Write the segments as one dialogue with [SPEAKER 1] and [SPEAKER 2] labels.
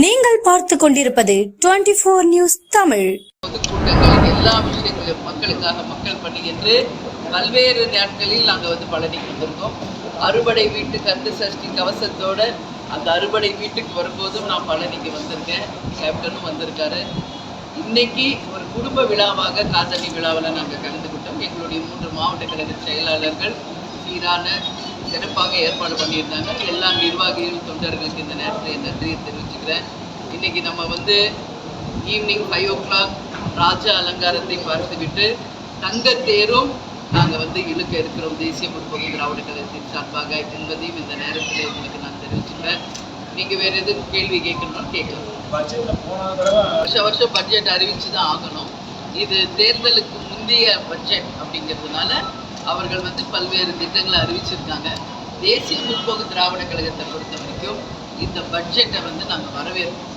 [SPEAKER 1] நீங்கள் பார்த்து கொண்டிருப்பது டுவெண்டி போர் நியூஸ் தமிழ்.
[SPEAKER 2] பொதுக்கூட்டங்கள் எல்லா விஷயங்களும் மக்களுக்காக மக்கள் பணி என்று பல்வேறு நாட்களில் நாங்கள் வந்து பழனிக்கு வந்திருக்கோம் அறுபடை வீட்டு கந்து சஷ்டி கவசத்தோட அந்த அறுபடை வீட்டுக்கு வரும்போதும் நான் பழனிக்கு வந்திருக்கேன். கேப்டனும் வந்திருக்காரு. இன்னைக்கு ஒரு குடும்ப விழாவாக காதலி விழாவில் நாங்கள் கலந்துக்கிட்டோம் எங்களுடைய மூன்று மாவட்ட கழக செயலாளர்கள் சீரான சிறப்பாக ஏற்பாடு பண்ணியிருந்தாங்க. எல்லா நிர்வாகிகள் தொண்டர்களுக்கு இந்த நேரத்தில் என் நன்றியை தெரிவிச்சுக்கிறேன். இன்னைக்கு நம்ம வந்து ஈவினிங் ஃபைவ் ஓ கிளாக் ராஜா அலங்காரத்தை பார்த்துவிட்டு தங்கத்தேரும் நாங்கள் வந்து இழுக்க இருக்கிறோம் தேசிய முற்போக்கு திராவிட கழகத்தின் சார்பாக என்பதையும் இந்த நேரத்தில் உங்களுக்கு நான் தெரிவிச்சுக்கிறேன். நீங்கள் வேறு எதுவும் கேள்வி கேட்கணும்னா கேட்கலாம்.
[SPEAKER 3] பட்ஜெட்ல போன தடவை
[SPEAKER 2] வருஷ வருஷம் பட்ஜெட் அறிவிச்சு தான் ஆகணும். இது தேர்தலுக்கு முந்தைய பட்ஜெட் அப்படிங்கிறதுனால அவர்கள் வந்து பல்வேறு திட்டங்களை அறிவிச்சிருக்காங்க. தேசிய முற்போக்கு திராவிட கழகத்தை பொறுத்த வரைக்கும் இந்த பட்ஜெட்டை வந்து நாங்கள் வரவேற்கிறோம்.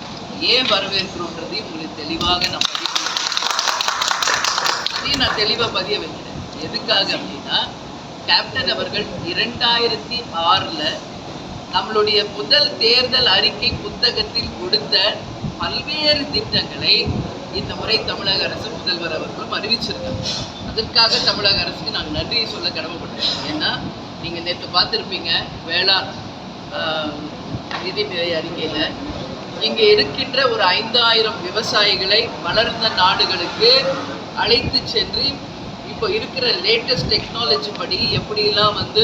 [SPEAKER 2] ஏன் வரவேற்கிறோன்றதையும் உங்களுக்கு தெளிவாக நான் பதிவு அதையும் நான் தெளிவாக பதிய வைக்கிறேன். எதுக்காக அப்படின்னா கேப்டன் அவர்கள் இரண்டாயிரத்தி ஆறில் நம்மளுடைய முதல் தேர்தல் அறிக்கை புத்தகத்தில் கொடுத்த பல்வேறு திட்டங்களை இந்த முறை தமிழக அரசு முதல்வர் அவர்களும் அறிவிச்சிருக்காங்க. அதற்காக தமிழக அரசுக்கு நாங்கள் நன்றியை சொல்ல கடமைப்பட்டிருக்கோம். ஏன்னா நீங்கள் நேற்று பார்த்துருப்பீங்க வேளாண் நிதிநிலை அறிக்கையில் இங்கே இருக்கின்ற ஒரு ஐந்தாயிரம் விவசாயிகளை வளர்ந்த நாடுகளுக்கு அழைத்து சென்று இப்போ இருக்கிற லேட்டஸ்ட் டெக்னாலஜி படி எப்படிலாம் வந்து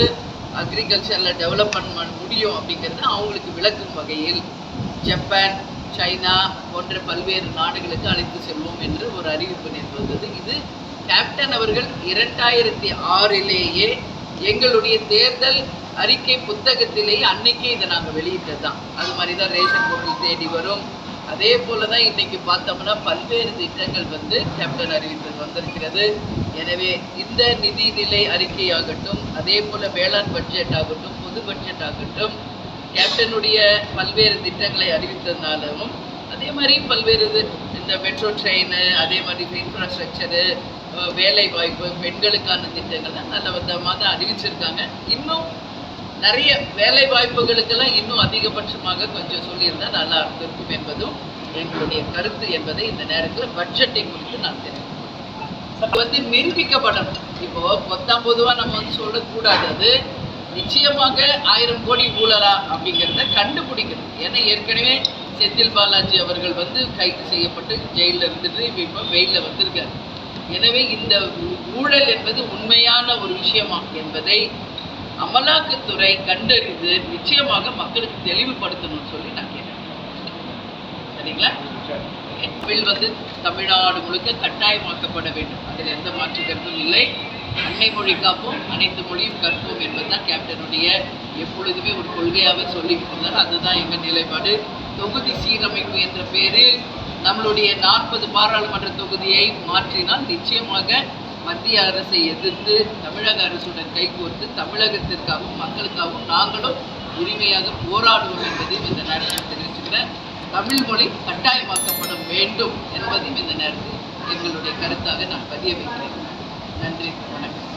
[SPEAKER 2] அக்ரிகல்ச்சரில் டெவலப்மெண்ட் பண்ண முடியும் அப்படிங்கிறது அவங்களுக்கு விளக்கும் வகையில் ஜப்பான் சைனா போன்ற பல்வேறு நாடுகளுக்கு அழைத்து செல்வோம் என்று ஒரு அறிவிப்பு நேற்று வந்தது. இது கேப்டன் அவர்கள் இரண்டாயிரத்தி ஆறிலேயே எங்களுடைய தேர்தல் அறிக்கை புத்தகத்திலேயே அன்னைக்கே இதை நாங்கள் வெளியிட்டது தான். அது மாதிரி தான் ரேஷன் பொருள் தேடி வரும். அதே போல தான் இன்னைக்கு பார்த்தோம்னா பல்வேறு திட்டங்கள் வந்து கேப்டன் அறிவித்தது வந்திருக்கிறது. எனவே இந்த நிதிநிலை அறிக்கையாகட்டும் அதே போல வேளாண் பட்ஜெட் ஆகட்டும் பொது பட்ஜெட் ஆகட்டும் கேப்டனுடைய பல்வேறு திட்டங்களை அறிவித்ததுனாலும் அதே மாதிரி பல்வேறு இது இந்த மெட்ரோ ட்ரெயின் அதே மாதிரி இன்ஃப்ராஸ்ட்ரக்சரு வேலை வாய்ப்பு பெண்களுக்கான திட்டங்கள்லாம் நல்ல விதமாக அறிவிச்சிருக்காங்க. இன்னும் நிறைய வேலை வாய்ப்புகளுக்கெல்லாம் இன்னும் அதிகபட்சமாக கொஞ்சம் சொல்லியிருந்தால் நல்லா இருந்திருக்கும் என்பதும் எங்களுடைய கருத்து என்பதை இந்த நேரத்தில் பட்ஜெட்டை குறித்து நான் தெரிவிக்கிறேன். வந்து நிரூபிக்கப்படணும். இப்போ பொத்தாம் பொதுவாக நம்ம வந்து சொல்லக்கூடாது. அது நிச்சயமாக ஆயிரம் கோடி ஊழலா அப்படிங்கிறத கண்டுபிடிக்கணும். ஏன்னா ஏற்கனவே செந்தில் பாலாஜி அவர்கள் வந்து கைது செய்யப்பட்டு ஜெயிலில் இருந்துட்டு இப்போ வெயிலில் வந்திருக்காரு. எனவே இந்த ஊழல் என்பது உண்மையான ஒரு விஷயமா என்பதை அமலாக்கத்துறை கண்டறிந்து நிச்சயமாக மக்களுக்கு தெளிவுபடுத்தணும்னு சொல்லி நான் கேட்டேன். சரிங்களா? பில் வந்து தமிழ்நாடு முழுக்க கட்டாயமாக்கப்பட வேண்டும். அதில் எந்த மாற்று கருத்தும் இல்லை. அன்னை மொழி காப்போம் அனைத்து மொழியும் கற்போம் என்பதுதான் கேப்டனுடைய எப்பொழுதுமே ஒரு கொள்கையாகவே சொல்லிட்டு இருந்தார் அதுதான் எங்கள் நிலைப்பாடு. தொகுதி சீரமைப்பு என்ற பேரில் நம்மளுடைய நாற்பது பாராளுமன்ற தொகுதியை மாற்றினால் நிச்சயமாக மத்திய அரசை எதிர்த்து தமிழக அரசுடன் கைகோர்த்து தமிழகத்திற்காகவும் மக்களுக்காகவும் நாங்களும் உரிமையாக போராடுவோம் என்பதையும் இந்த நேரத்தில் தெரிவிச்சுக்கிறேன். தமிழ் மொழி கட்டாயமாக்கப்பட வேண்டும் என்பதையும் இந்த நேரத்தில் எங்களுடைய கருத்தாக நான் பதிய வைக்கிறேன் நன்றி வணக்கம்